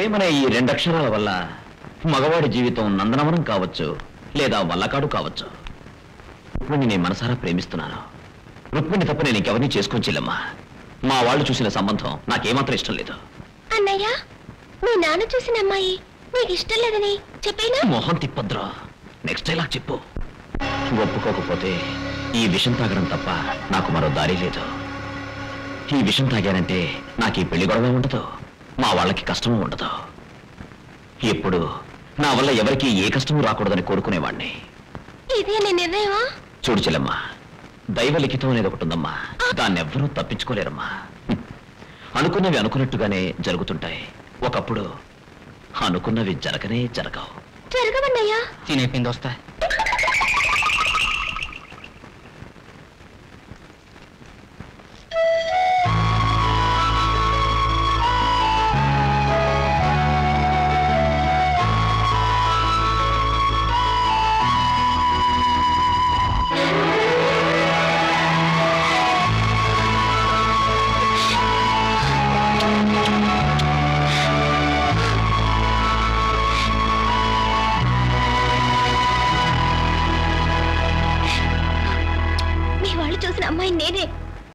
ప్రేమనే ఈ రెండక్షరాల వల్ల మగవాడి జీవితం నందనవనం కావచ్చు లేదా వల్లకాడు కావచ్చు. రుక్మిణి నేను మనసారా ప్రేమిస్తున్నాను. రుక్మిణి తప్ప నేను ఇంకెవరిని చేసుకొని చెల్లమ్మా. మా వాళ్ళు చూసిన సంబంధం నాకేమాత్రం ఇష్టం లేదు. అన్నయ్య మీ నాన్న చూసిన అమ్మాయి నీకు ఇష్టం లేదని చెప్పేనా? మొహం తిప్పద్రా నెక్స్ట్ డైలాగ్ చెప్పు. ఒప్పుకోకపోతే ఈ విషం తాగడం తప్ప నాకు మరో దారి లేదు. ఈ విషం తాగానంటే నాకు ఈ పెళ్ళి గొడవ ఉండదు. మా వాళ్ళకి కష్టము ఉండదు. ఎప్పుడు నా వల్ల ఎవరికి ఏ కష్టము రాకూడదని కోరుకునేవాణ్ణి. ఇదే నీ నిర్ణయమా? చూడు చెల్లమ్మా దైవ లిఖితం అనేది ఒకటి ఉందమ్మా. దాన్ని ఎవ్వరూ తప్పించుకోలేరమ్మా. అనుకున్నవి అనుకున్నట్టుగానే జరుగుతుంటాయి. ఒకప్పుడు అనుకున్నవి జరగనే జరగవు. జరగవన్నయ్యా సీన్ అయిపోయింది చూసిన అమ్మాయి నేనే.